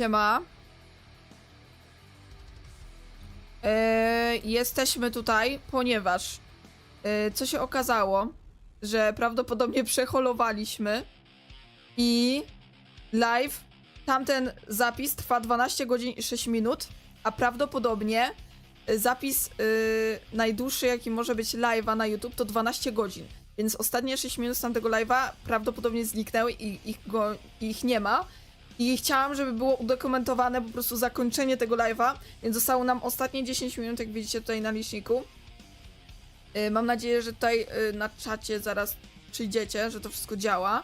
Siema. E, jesteśmy tutaj, ponieważ e, co się okazało, że prawdopodobnie przeholowaliśmy i live, tamten zapis trwa 12 godzin i 6 minut, a prawdopodobnie zapis e, najdłuższy, jaki może być live'a na YouTube, to 12 godzin. Więc ostatnie 6 minut z tamtego live'a prawdopodobnie zniknęły i ich, go, ich nie ma. I chciałam, żeby było udokumentowane po prostu zakończenie tego live'a, więc zostało nam ostatnie 10 minut, jak widzicie tutaj na liczniku. Yy, mam nadzieję, że tutaj yy, na czacie zaraz przyjdziecie, że to wszystko działa.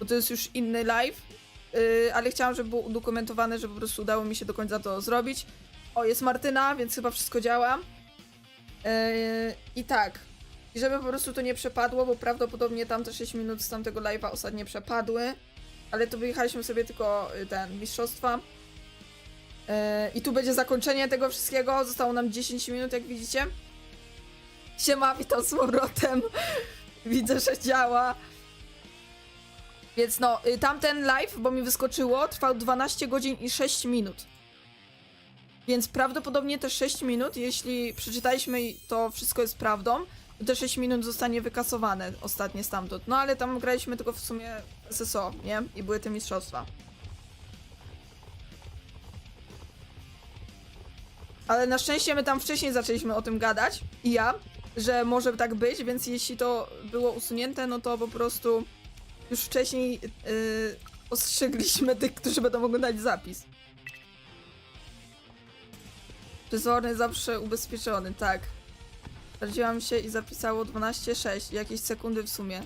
Bo to jest już inny live, yy, ale chciałam, żeby było udokumentowane, że po prostu udało mi się do końca to zrobić. O, jest Martyna, więc chyba wszystko działa. I tak. I żeby po prostu to nie przepadło, bo prawdopodobnie tamte 6 minut z tamtego live'a ostatnio przepadły ale to wyjechaliśmy sobie tylko y, ten mistrzostwa. Yy, I tu będzie zakończenie tego wszystkiego. Zostało nam 10 minut, jak widzicie. Siema, witam z powrotem. Widzę, że działa. Więc no, y, tamten live, bo mi wyskoczyło, trwał 12 godzin i 6 minut. Więc prawdopodobnie te 6 minut, jeśli przeczytaliśmy to wszystko jest prawdą, te 6 minut zostanie wykasowane ostatnie stamtąd. No ale tam graliśmy tylko w sumie SSO, nie? I były te mistrzostwa. Ale na szczęście my tam wcześniej zaczęliśmy o tym gadać i ja, że może tak być, więc jeśli to było usunięte, no to po prostu już wcześniej yy, ostrzegliśmy tych, którzy będą oglądać zapis. Przezorny zawsze ubezpieczony, tak. Sprawdziłam się i zapisało 12,6. Jakieś sekundy w sumie.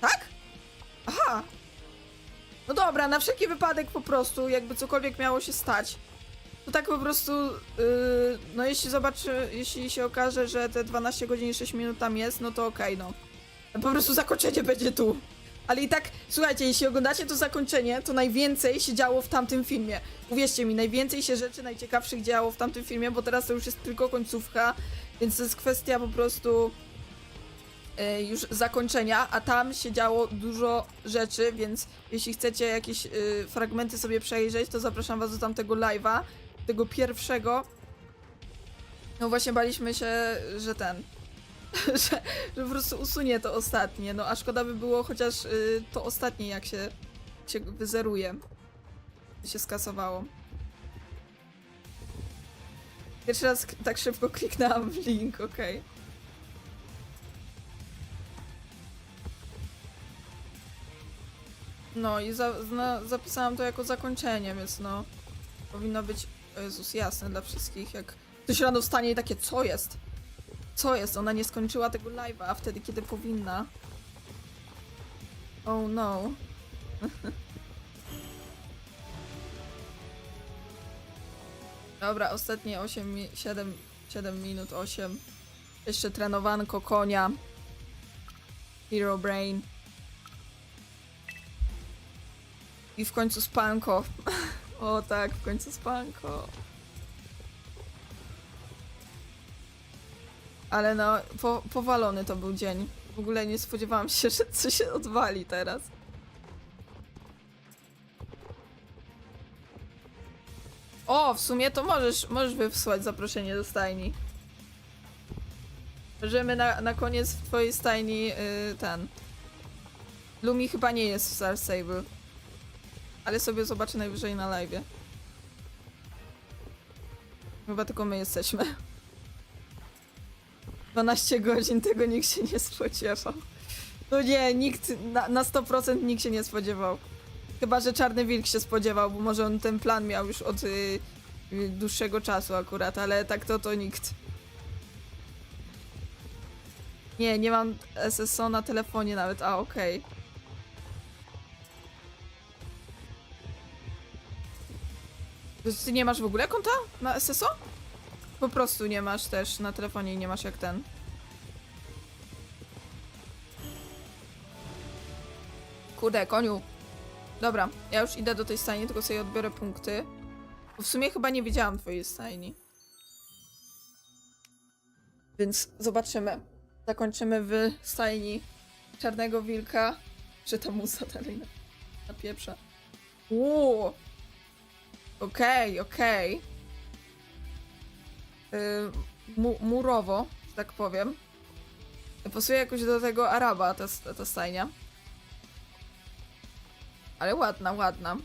Tak? Aha! No dobra, na wszelki wypadek po prostu, jakby cokolwiek miało się stać. To tak po prostu, yy, no jeśli zobaczy, jeśli się okaże, że te 12 godzin i 6 minut tam jest, no to okej, no. Po prostu zakończenie będzie tu. Ale i tak, słuchajcie, jeśli oglądacie to zakończenie, to najwięcej się działo w tamtym filmie. Uwierzcie mi, najwięcej się rzeczy najciekawszych działo w tamtym filmie, bo teraz to już jest tylko końcówka, więc to jest kwestia po prostu y, już zakończenia, a tam się działo dużo rzeczy, więc jeśli chcecie jakieś y, fragmenty sobie przejrzeć, to zapraszam was do tamtego live'a, tego pierwszego. No właśnie baliśmy się, że ten, że, że po prostu usunie to ostatnie, no a szkoda by było chociaż y, to ostatnie jak się, się wyzeruje, się skasowało. Pierwszy raz tak szybko kliknęłam w link, okej. No i za, zna, zapisałam to jako zakończenie, więc no powinno być, Jezus, jasne dla wszystkich, jak ktoś rano wstanie i takie, co jest? Co jest? Ona nie skończyła tego live'a, wtedy, kiedy powinna. Oh no. Dobra, ostatnie 8, mi- 7, 7 minut, 8. Jeszcze trenowanko konia. Hero Brain. I w końcu spanko. o tak, w końcu spanko. Ale no, po, powalony to był dzień. W ogóle nie spodziewałam się, że coś się odwali teraz. O, w sumie to możesz, możesz wysłać zaproszenie do stajni. Możemy na, na koniec w twojej stajni yy, ten. Lumi chyba nie jest w Star Stable. Ale sobie zobaczę najwyżej na live. Chyba tylko my jesteśmy. 12 godzin, tego nikt się nie spodziewał. No nie, nikt, na, na 100% nikt się nie spodziewał. Chyba, że Czarny Wilk się spodziewał, bo może on ten plan miał już od y, dłuższego czasu akurat, ale tak to to nikt. Nie, nie mam SSO na telefonie nawet, a okej. Ty nie masz w ogóle konta na SSO? Po prostu nie masz też na telefonie i nie masz jak ten. Kurde, koniu. Dobra, ja już idę do tej stajni, tylko sobie odbiorę punkty. Bo w sumie chyba nie widziałam twojej stajni. Więc zobaczymy. Zakończymy w stajni Czarnego Wilka. Czy ta muza dalej na, na pieprza. Uuu, Okej, okej. Y, mu, murowo, że tak powiem. Pasuje jakoś do tego Araba ta, ta stajnia. Ale ładna, ładna.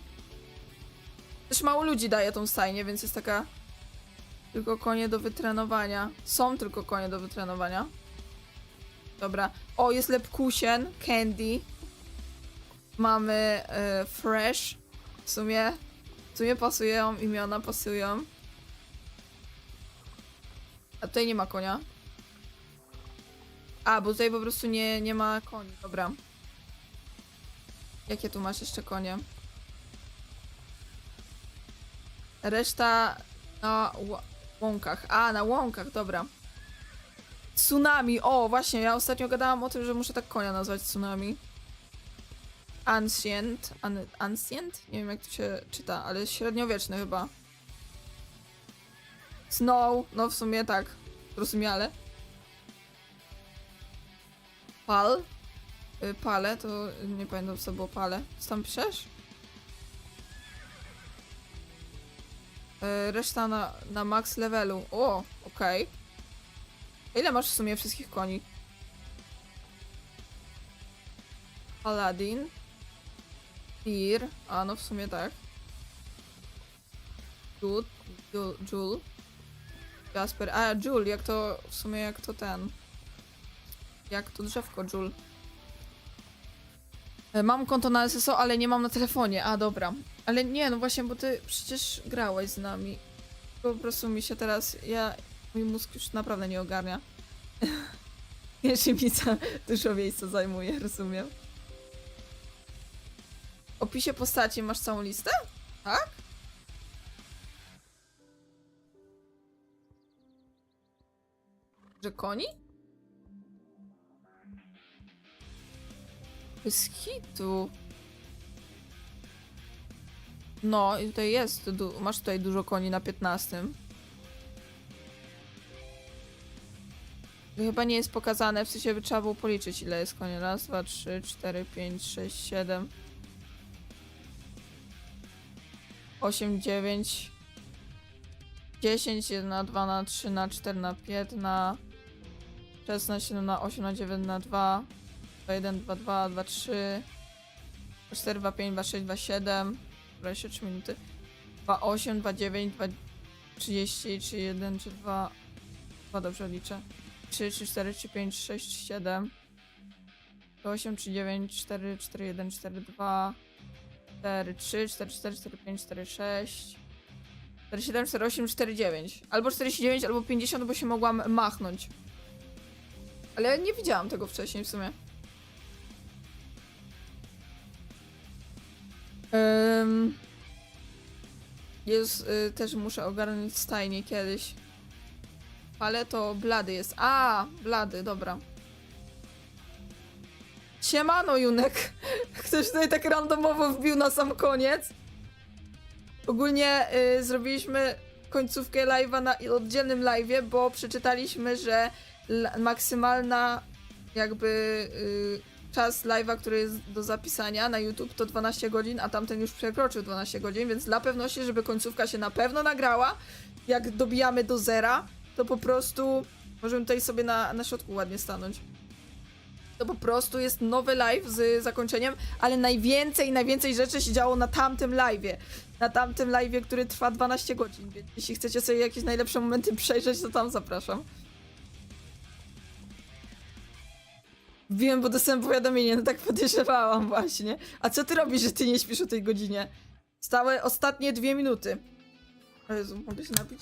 Też mało ludzi daje tą stajnię, więc jest taka... Tylko konie do wytrenowania. Są tylko konie do wytrenowania. Dobra. O, jest lepkusien, candy. Mamy e, fresh. W sumie, w sumie pasują, imiona pasują. A tutaj nie ma konia. A, bo tutaj po prostu nie, nie ma koni. Dobra. Jakie tu masz jeszcze konie? Reszta na łąkach. A, na łąkach, dobra. Tsunami. O, właśnie, ja ostatnio gadałam o tym, że muszę tak konia nazwać tsunami. Ancient. An ancient? Nie wiem, jak to się czyta, ale średniowieczny chyba. Snow. No, w sumie tak. Zrozumiale. Pal. Y, Pale, to nie pamiętam co było pale. Co tam piszesz? Y, Reszta na, na max levelu. O, okej. Ile masz w sumie wszystkich koni? Paladin. Tyr. A no w sumie tak. Jul. Jul. Jul. Jasper. A, Jul, jak to w sumie jak to ten. Jak to drzewko Jul. E, Mam konto na SSO, ale nie mam na telefonie. A, dobra. Ale nie, no właśnie, bo ty przecież grałeś z nami. Po prostu mi się teraz, ja, mój mózg już naprawdę nie ogarnia. Jeszimica dużo miejsca zajmuje, rozumiem. W opisie postaci masz całą listę? Tak? Że koni? Bez hitu. No, i tutaj jest. Masz tutaj dużo koni na 15. To Chyba nie jest pokazane, w sensie by trzeba było policzyć ile jest koni. Raz, dwa, trzy, cztery, pięć, sześć, siedem. Osiem, dziewięć. Dziesięć, jeden na dwa, na trzy, na cztery, na pięć, na... 16, 7 na 8, na 9, na 2. 2, 1, 2, 2, 2, 3. 2, 4, 2, 5, 2, 6, 2, 7. 23 minuty. 2, 8, 2, 9, 2, 30, 3, 1, 3, 2. 2 dobrze liczę. 3, 3, 4, 3, 5, 6, 7. 8, 3, 9, 4, 4, 1, 4, 2. 4, 3, 4, 4, 4, 5, 4, 6. 4, 7, 4, 8, 4, 9. Albo 49, albo 50, bo się mogłam machnąć. Ale nie widziałam tego wcześniej w sumie. Jest, y, też muszę ogarnąć stajnie kiedyś. Ale to blady jest. A, blady, dobra. Siemano, Junek. Ktoś tutaj tak randomowo wbił na sam koniec. Ogólnie y, zrobiliśmy końcówkę live'a na oddzielnym live'ie, bo przeczytaliśmy, że maksymalna jakby y, czas live'a, który jest do zapisania na YouTube to 12 godzin, a tamten już przekroczył 12 godzin, więc dla pewności, żeby końcówka się na pewno nagrała, jak dobijamy do zera, to po prostu możemy tutaj sobie na, na środku ładnie stanąć. To po prostu jest nowy live z zakończeniem, ale najwięcej, najwięcej rzeczy się działo na tamtym live'ie. Na tamtym live'ie, który trwa 12 godzin, więc jeśli chcecie sobie jakieś najlepsze momenty przejrzeć, to tam zapraszam. Wiem, bo dostałem powiadomienie, no tak podejrzewałam właśnie. A co ty robisz, że ty nie śpisz o tej godzinie? Stałe ostatnie dwie minuty. O Jezu, mogę się napić?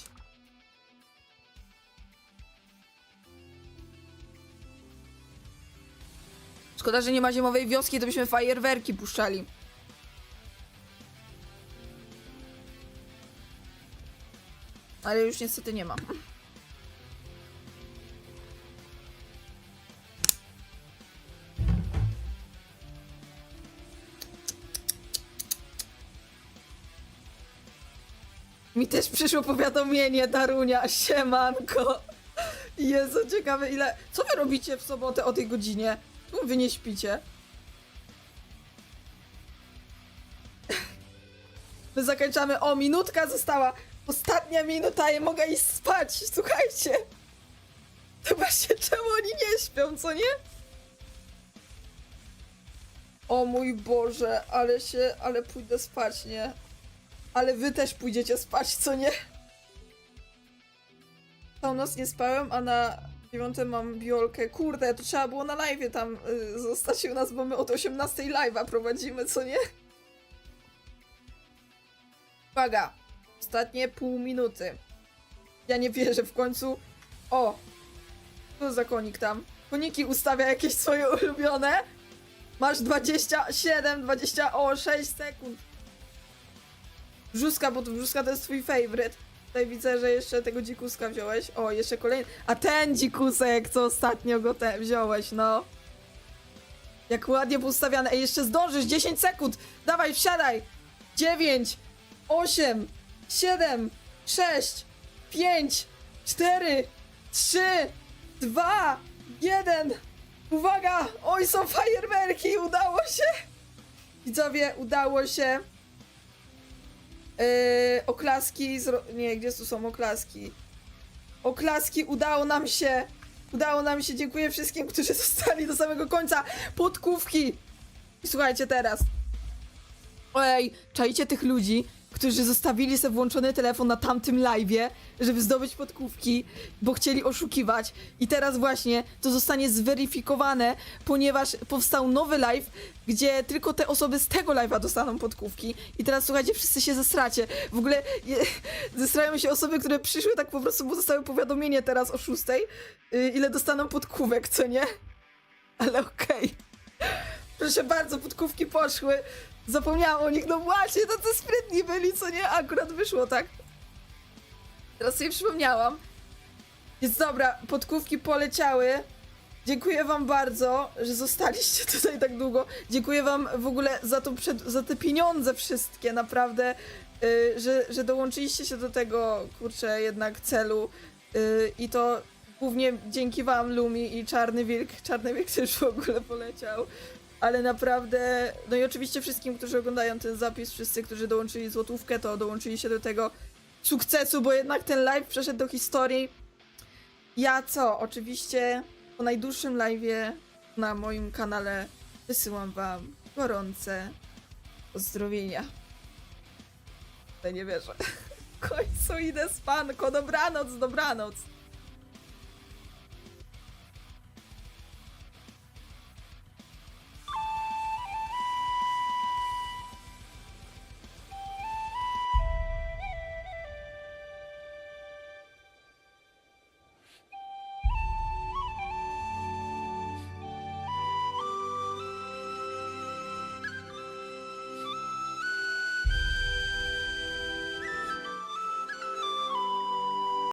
Szkoda, że nie ma zimowej wioski, to byśmy fajerwerki puszczali. Ale już niestety nie ma. Mi też przyszło powiadomienie, Darunia, siemanko. Jezu, ciekawe ile... Co wy robicie w sobotę o tej godzinie? Czemu wy nie śpicie? My zakończamy. O, minutka została. Ostatnia minuta i mogę iść spać. Słuchajcie. To właśnie czemu oni nie śpią, co nie? O mój Boże, ale się, ale pójdę spać, nie? Ale wy też pójdziecie spać, co nie? Całą noc nie spałem, a na dziewiątę mam biolkę. Kurde, to trzeba było na live tam y, zostać u nas, bo my od 18 live'a prowadzimy, co nie? Uwaga! Ostatnie pół minuty. Ja nie wierzę w końcu. O! Co za konik tam? Koniki ustawia jakieś swoje ulubione. Masz 27, 26 sekund. Brzuska, bo to brzuska to jest twój favorite. Tutaj widzę, że jeszcze tego dzikuska wziąłeś. O, jeszcze kolejny. A ten dzikusek, co ostatnio go te wziąłeś, no. Jak ładnie poustawiane. Ej, jeszcze zdążysz, 10 sekund. Dawaj, wsiadaj. 9, 8, 7, 6, 5, 4, 3, 2, 1. Uwaga! Oj, są fajerwerki! Udało się! Widzowie, udało się. Yy, oklaski. Zro... Nie, gdzie tu są oklaski? Oklaski, udało nam się. Udało nam się. Dziękuję wszystkim, którzy zostali do samego końca. Podkówki. Słuchajcie teraz. Ej, czajcie tych ludzi, którzy zostawili sobie włączony telefon na tamtym live'ie, żeby zdobyć podkówki, bo chcieli oszukiwać. I teraz właśnie to zostanie zweryfikowane, ponieważ powstał nowy live, gdzie tylko te osoby z tego live'a dostaną podkówki. I teraz słuchajcie, wszyscy się zesracie. W ogóle je, zesrają się osoby, które przyszły tak po prostu, bo dostały powiadomienie teraz o 6, yy, ile dostaną podkówek, co nie? Ale okej. Proszę bardzo, podkówki poszły. Zapomniałam o nich, no właśnie, tacy sprytni byli, co nie? Akurat wyszło, tak? Teraz sobie przypomniałam. Więc dobra, podkówki poleciały. Dziękuję wam bardzo, że zostaliście tutaj tak długo. Dziękuję wam w ogóle za, to przed, za te pieniądze wszystkie, naprawdę, y, że, że dołączyliście się do tego, kurczę, jednak celu. Y, I to głównie dzięki wam, Lumi i Czarny Wilk. Czarny Wilk też w ogóle poleciał. Ale naprawdę, no i oczywiście wszystkim, którzy oglądają ten zapis, wszyscy, którzy dołączyli złotówkę, to dołączyli się do tego sukcesu, bo jednak ten live przeszedł do historii. Ja co? Oczywiście po najdłuższym live'ie na moim kanale wysyłam wam gorące pozdrowienia. Ja nie wierzę. W końcu idę spanko, dobranoc, dobranoc.